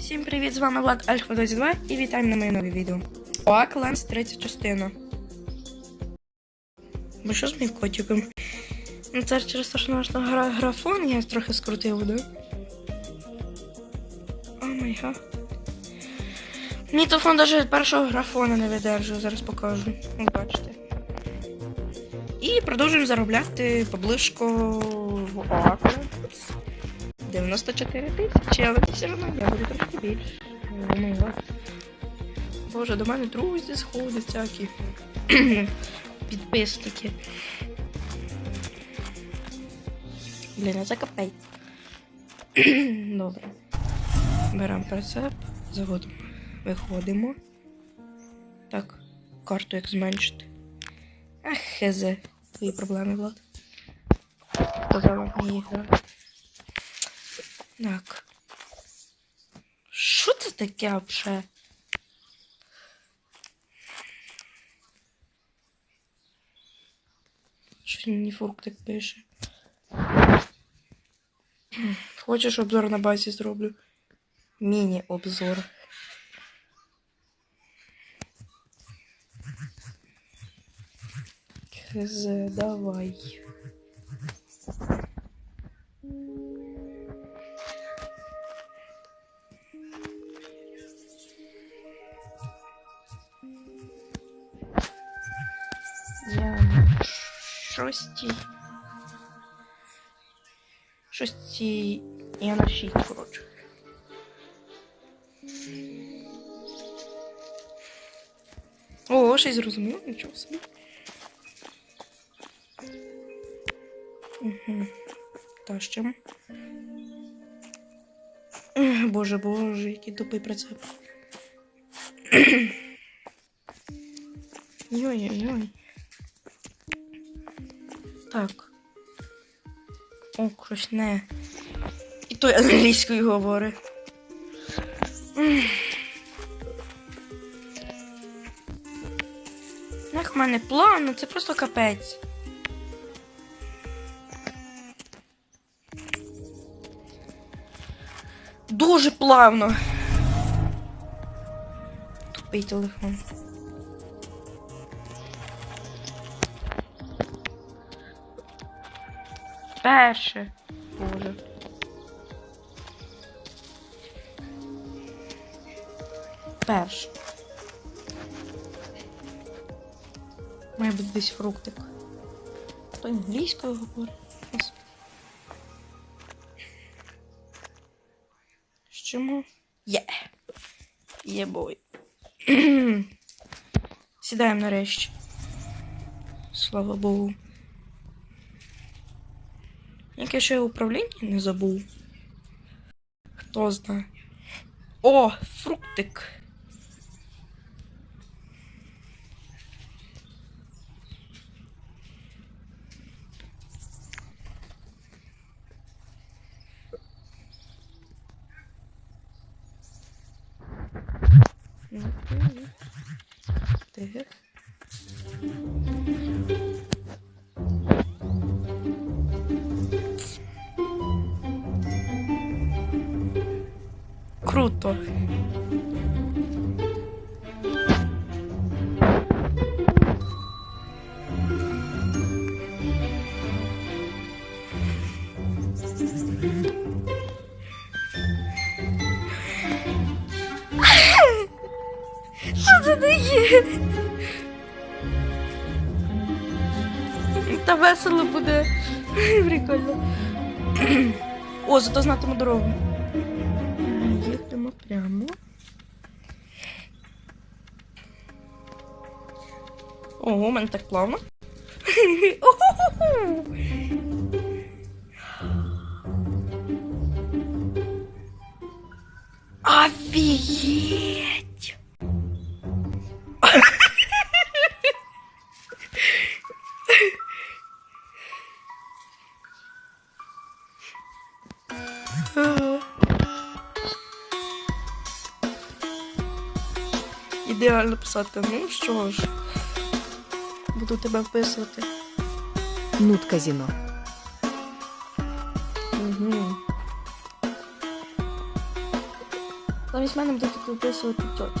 Всім привіт, з вами Влад Альфа 22 і вітаємо на моє нове відео. Оакленс, третя частина. Бо що з моїм котиком? Ну це через те, що наш гра графон я трохи скрутив, да? О май гад. Мій телефон навіть першого графона не видержує, зараз покажу. От Бачите. І продовжуємо заробляти поближку в Оакленс. 94 тисячі, але все одно я буду трошки більше. О. Боже, до мене друзі сходять всякі. Підписники. Блін, а капець. Добре. Беремо прицеп, заводимо. Виходимо. Так, карту як зменшити. Ах, хезе. Твої проблеми, Влад. Казала мені гра. Так. Що це таке взагалі? Щось мені фруктик пише. Хочеш обзор на базі зроблю? Міні-обзор. Хз, давай. Шостій. Шостій. Я на шість, коротше. О, щось зрозуміло, нічого собі. Угу. Тащимо. Ех, Боже, боже, який тупий прицеп. Йой-йой-йой. Так. О, щось не. І той англійською говорить. Як в мене плавно, це просто капець. Дуже плавно. Тупий телефон. Перше. Боже. Перше. Має бути десь фруктик. Хто англійською говорить? Чому? Є. Є бой. Сідаємо нарешті. Слава Богу. Я ще управління не забув. Хто знає. О, фруктик. Тигр. Круто. Що це таке? Та весело буде. Прикольно. О, зато знатиму дорогу. Їдемо прямо. Ого, у мене так плавно. Офігеть! Ідеально писати. Ну що ж, буду тебе вписувати. Нут казино. Угу. Замість мене буде тут виписувати тьотя.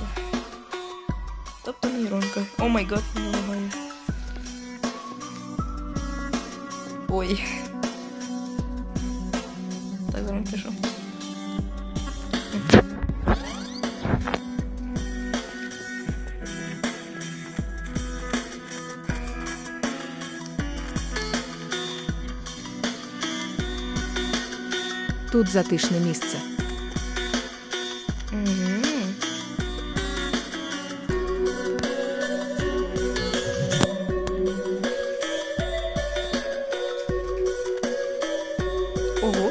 Тобто нейронка. О май гад, не лагає. Ой. Так, зараз пишу. Тут затишне місце. Ого.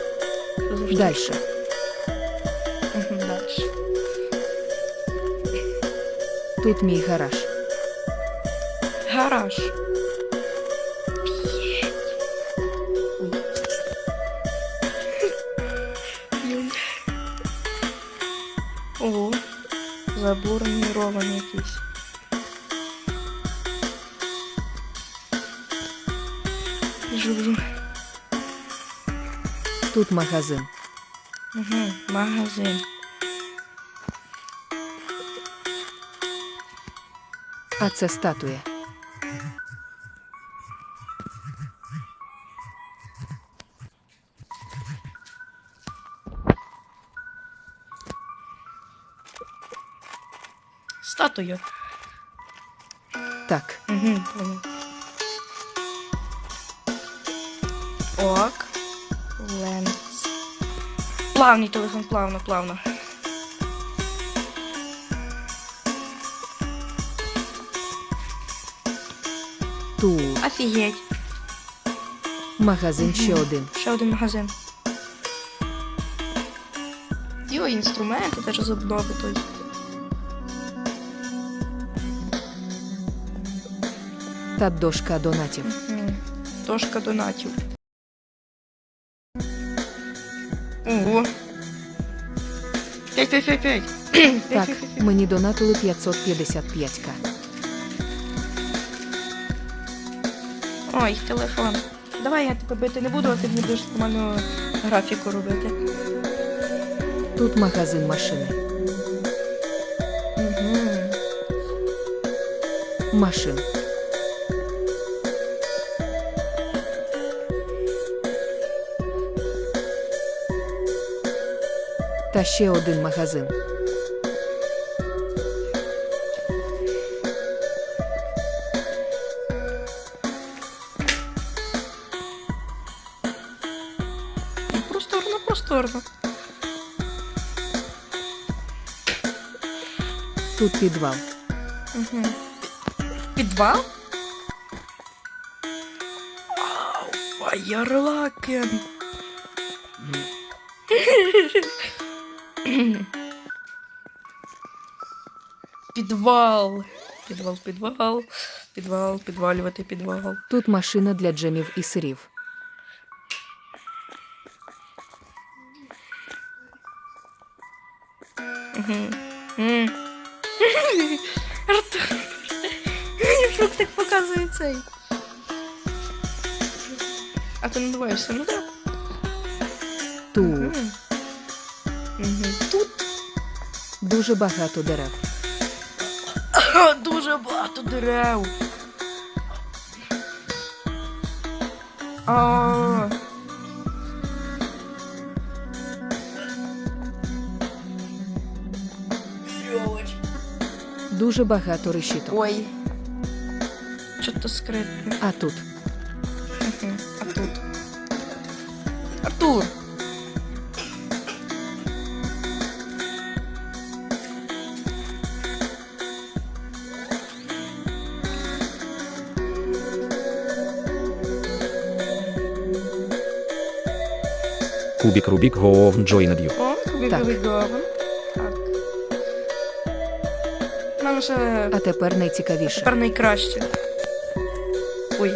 Дальше. Дальше. Тут мій гараж. Гараж. Ого. Забор мурований якийсь. Жу-жу. Тут магазин. Угу, магазин. А це статуя. Статуя. Так, Угу. Ок. Ленс. Плавний телефон, плавно, плавно. тут Офігеть. магазин ще один. Ще один магазин. Йо, інструменти теж з обнови той. Та дошка донатів. Дошка донатів. Ого. 5 5 5 5 Так, мені донатили 555к. Ой, телефон. Давай я тебе бити не буду, а ти мені будеш нормальну графіку робити. Тут магазин машини. Угу. Машин. Та ще один магазин. Просторно, просторно. Тут підвал. Угу. Підвал? Вау, фаєрлакен. Підвал. Підвал, підвал. Підвал, підвалювати підвал. Тут машина для джемів і сирів. Артур. Мені вдруг так показує цей. А ти надуваєшся, ну так. Тут Тут дуже багато дерев. дуже багато дерев. А. Дуже багато решіток. Ой. Що-то скритне. А тут Кубік Рубік Go joined you. Так. Нам ще а тепер найцікавіше. тепер найкраще. Ой.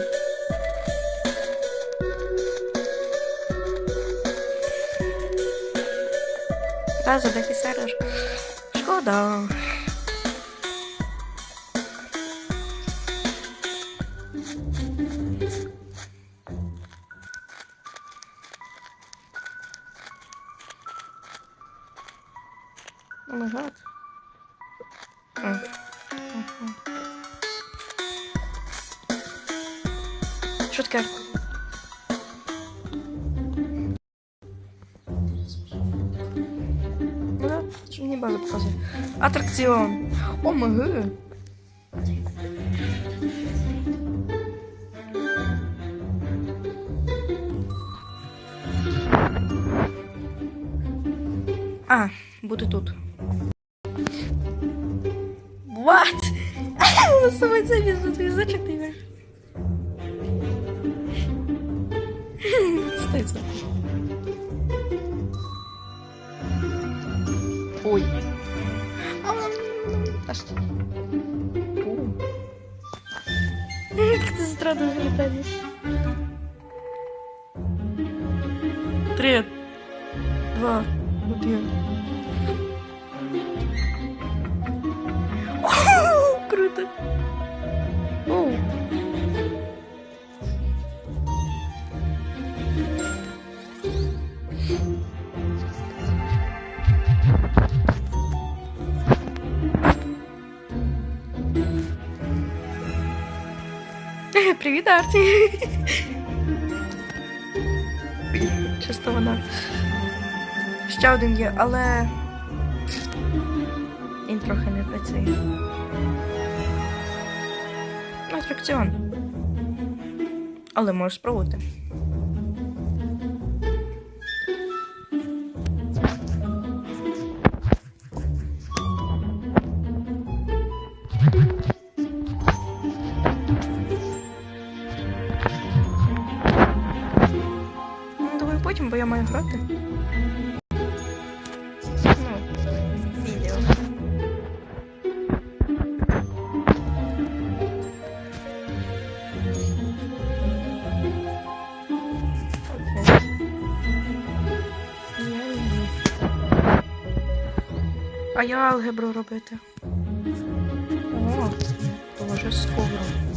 Та задати сервер. Шкода. Показує. Атракціон. О, мага. А, буде тут. What? Воно саме це від зв'язочок ти вірш. Стой це. Ой. А что? Как ты странно вылетаешь. Три, два, один. Круто. Привіт, Арті. Чисто вона. Ще один є, але він трохи не працює. Атракціон. Але можеш спробувати. Бо я маю грати. А я алгебру робити. О, дуже скоро.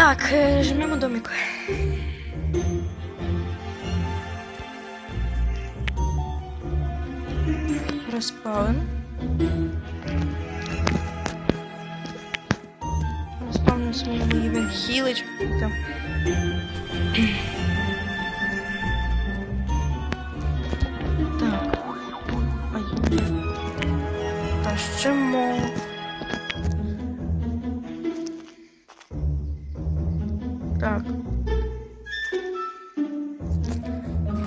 Так, е, жмемо домик. Розпалим. Розпалим своєму івен хілич. Там. Так. Ні. Тащимо.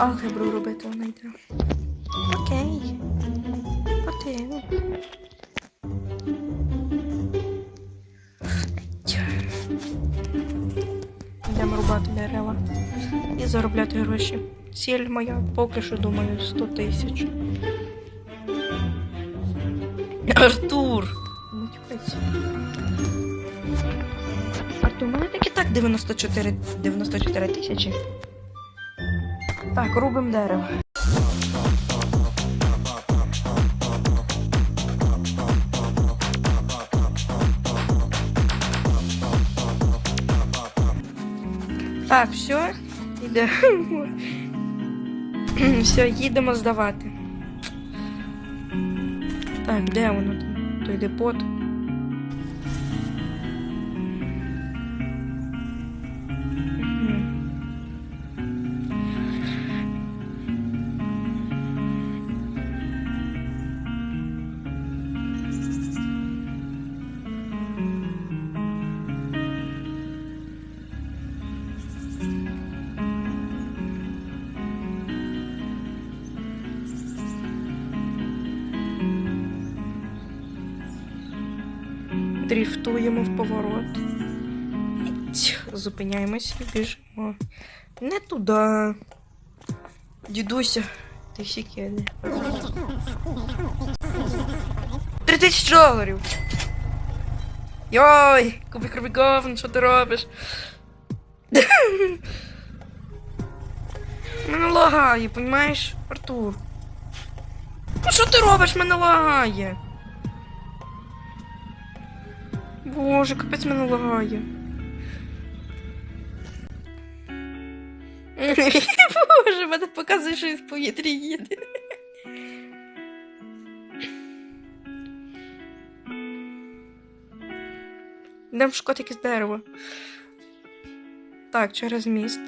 Алгебру робити вона йде. Окей. Тя. Йдемо рубати дерева і заробляти гроші. Ціль моя поки що думаю 100 тисяч. Артур! Артур, у мене так і так 94, 94 тисячі. Так, рубим дерево. Так, все, йдемо. все, їдемо здавати. Так, де воно? Той депот. Дріфтуємо в поворот. Іть, Зупиняємось і біжимо. Не туди. Дідуся, ти сікеди. Три тисячі доларів. Йой, кубик Рубіков, що ти робиш? Мене лагає, понімаєш, Артур? Ну що ти робиш? Мене лагає. Боже, капець мене лагає. Боже, мене показує, що він в повітрі їде. Йдемо шукати якесь дерево. Так, через міст.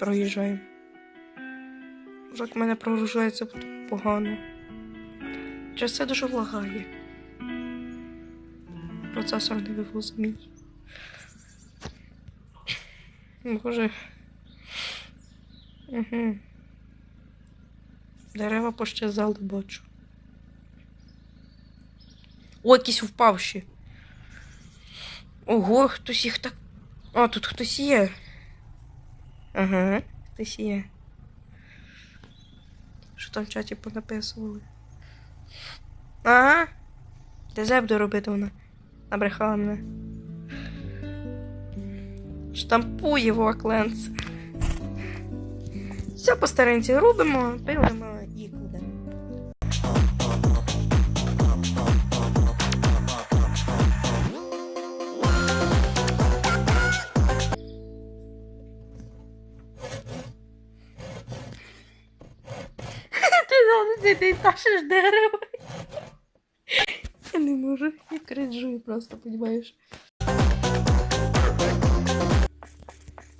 Проїжджаємо. Як мене прогружається погано. Через це дуже лагає. Процесор не вивозить мій. Боже. Угу. Дерева пощазали, бачу. О, якісь впавші. Ого, хтось їх так. А, тут хтось є. Ага, хтось є. Що там в чаті понаписували? Ага. Де зебду робити вона? Набрехала мене. Штампує Вокленс. Все по старинці робимо, пилимо і кладемо. Ти завжди ташиш дерево. Не можу, я кринжую просто, понімаєш.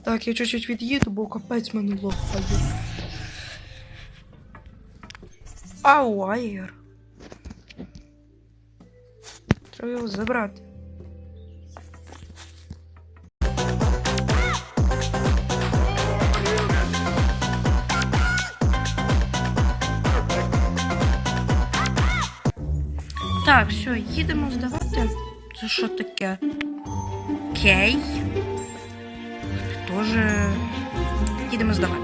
Так, я чуть-чуть від'їду, бо капець мене лопає. Ауайер. Треба його забрати. Так, все, їдемо здавати. Це що таке? Кей. Тоже їдемо здавати.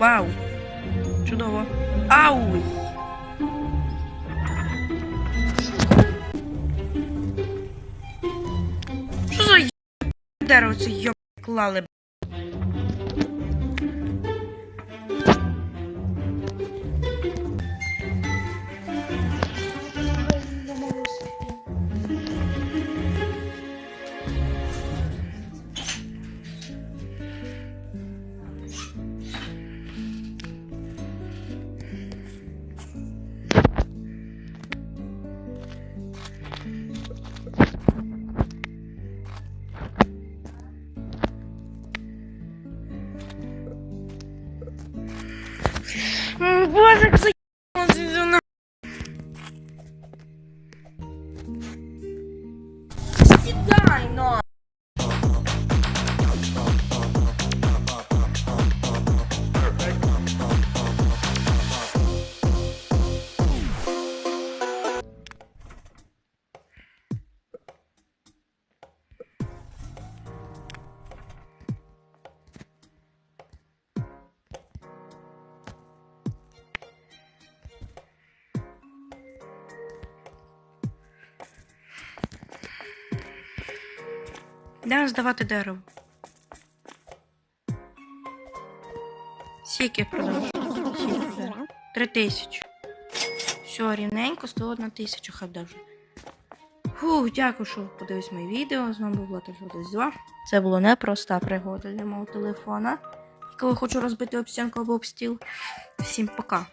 Вау! Чудово. Ауй! Дерево це йоб клали? Де здавати дерево? Скільки продав? Три тисячі. Все, рівненько, 101 тисяча хай даже. Фух, дякую, що подивились моє відео. З вами був Латер 2. Це була непроста пригода для мого телефона. Коли хочу розбити об стінку або об стіл. Всім пока.